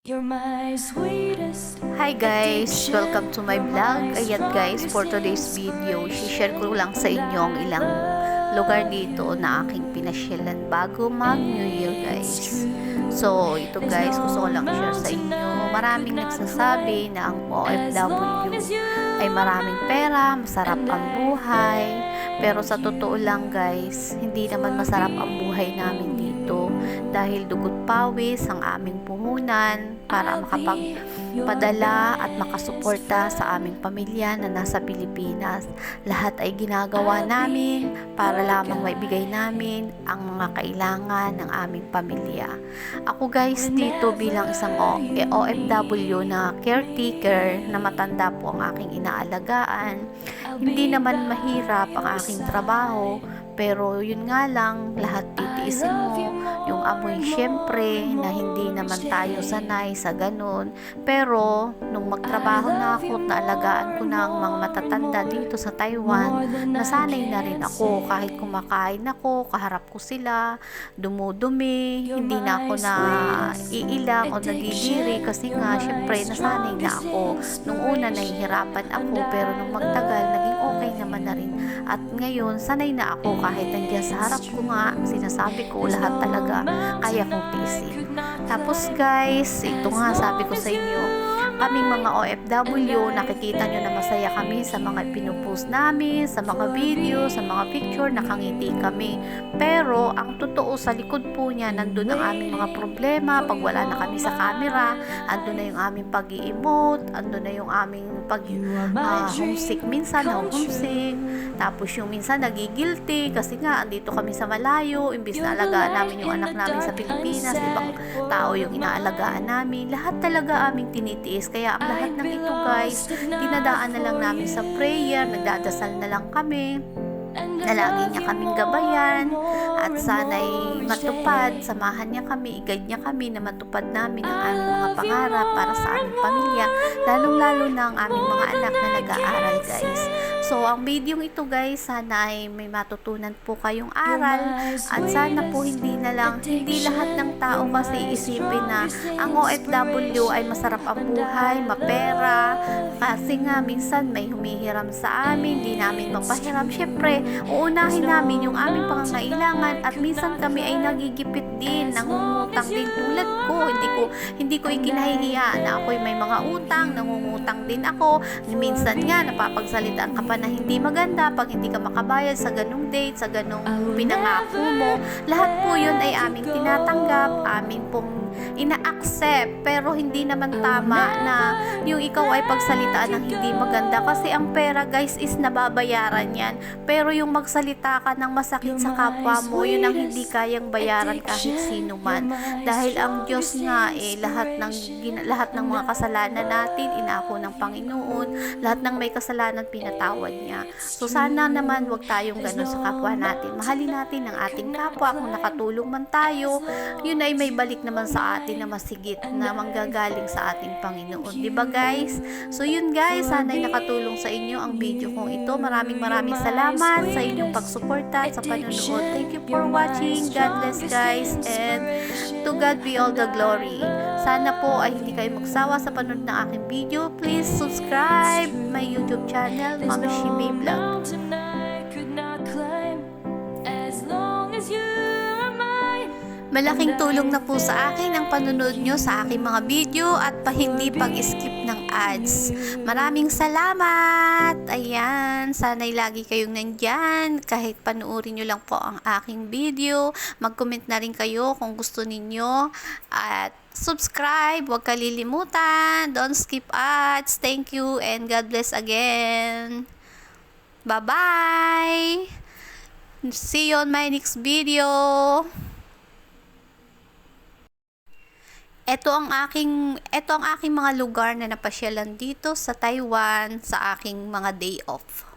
You're my sweetest. Hi guys! Welcome to my vlog. Ayan guys, for today's video, share ko lang sa inyo ang ilang lugar dito na aking pinasyalan bago mag New Year guys. So, ito guys, gusto ko lang share sa inyo. Maraming nagsasabi na ang OFW ay maraming pera, masarap ang buhay. Pero sa totoo lang guys, hindi naman masarap ang buhay namin dito dahil dugot pawis ang aming puhunan para makapagpadala at makasuporta sa aming pamilya na nasa Pilipinas. Lahat ay ginagawa namin para lamang maibigay namin ang mga kailangan ng aming pamilya. Ako guys dito bilang isang O- eh, OFW na caretaker na matanda po ang aking inaalagaan. Hindi naman mahirap ang aking trabaho pero yun nga lang, lahat titiisin mo. Yung amoy syempre na hindi naman tayo sanay sa ganun. Pero nung magtrabaho na ako at naalagaan ko na ang mga matatanda dito sa Taiwan, nasanay na rin ako kahit kumakain ako, kaharap ko sila, dumudumi, hindi na ako na iilang o nadidiri kasi nga syempre nasanay na ako. Nung una nahihirapan ako pero nung magtagal naging okay naman na rin. At ngayon sanay na ako kahit nandiyan sa harap ko nga, sinasabi ko lahat talaga kaya kong tiisin. Tapos guys, ito nga sabi ko sa inyo, kaming mga OFW, nakikita nyo na masaya kami sa mga pinupost namin, sa mga video, sa mga picture, nakangiti kami. Pero, ang totoo sa likod po niya, nandun ang aming mga problema, pag wala na kami sa camera, andun na yung aming pag emote andun na yung aming pag ah, homesick minsan, na homesick, tapos yung minsan nagigilty kasi nga andito kami sa malayo, imbis na alagaan namin yung anak namin sa Pilipinas, ibang tao yung inaalagaan namin. Lahat talaga aming tinitiis. Kaya ang lahat ng ito guys, dinadaan na lang namin sa prayer, nagdadasal na lang kami. Na lagi niya kaming gabayan. At sana'y matupad, samahan niya kami, i-guide niya kami na matupad namin ang aming mga pangarap para sa aming pamilya, lalong-lalo na ang aming mga anak na nag-aaral guys. So, ang video ito guys, sana ay may matutunan po kayong aral at sana po hindi na lang, hindi lahat ng tao kasi isipin na ang OFW ay masarap ang buhay, mapera, kasi nga minsan may humihiram sa amin, hindi namin mapahiram. Syempre, uunahin namin yung aming pangangailangan at minsan kami ay nagigipit din, nangungutang din tulad ko. Hindi ko hindi ko ikinahihiya na ako'y may mga utang, nangungutang din ako. Minsan nga napapagsalitaan ka pa na hindi maganda pag hindi ka makabayad sa ganung date, sa ganung pinangako mo. Lahat po 'yun ay aming tinatanggap, amin pong ina-accept. Pero hindi naman tama na yung ikaw ay pagsalitaan ng hindi maganda. Kasi ang pera guys is nababayaran yan. Pero yung magsalita ka ng masakit sa kapwa mo yun ang hindi kayang bayaran kahit sino man. dahil ang Diyos nga eh lahat ng lahat ng mga kasalanan natin inako ng Panginoon. Lahat ng may kasalanan pinatawad niya so sana naman wag tayong ganun sa kapwa natin mahalin natin ang ating kapwa kung nakatulong man tayo yun ay may balik naman sa atin na masigit na manggagaling sa ating Panginoon. Ba guys? So yun guys, sana'y nakatulong sa inyo ang video kong ito. Maraming maraming salamat sa inyong pagsuporta sa panonood. Thank you for watching. God bless guys and to God be all the glory. Sana po ay hindi kayo magsawa sa panonood ng aking video. Please subscribe my YouTube channel, Mama Shimei Vlog. Malaking tulong na po sa akin ang panunod nyo sa aking mga video at pa hindi pag-skip ng ads. Maraming salamat! Ayan, sana'y lagi kayong nandyan. Kahit panuorin nyo lang po ang aking video. Mag-comment na rin kayo kung gusto ninyo. At subscribe, huwag kalilimutan. Don't skip ads. Thank you and God bless again. Bye-bye! See you on my next video. Ito ang aking ito ang aking mga lugar na napasyalan dito sa Taiwan sa aking mga day off.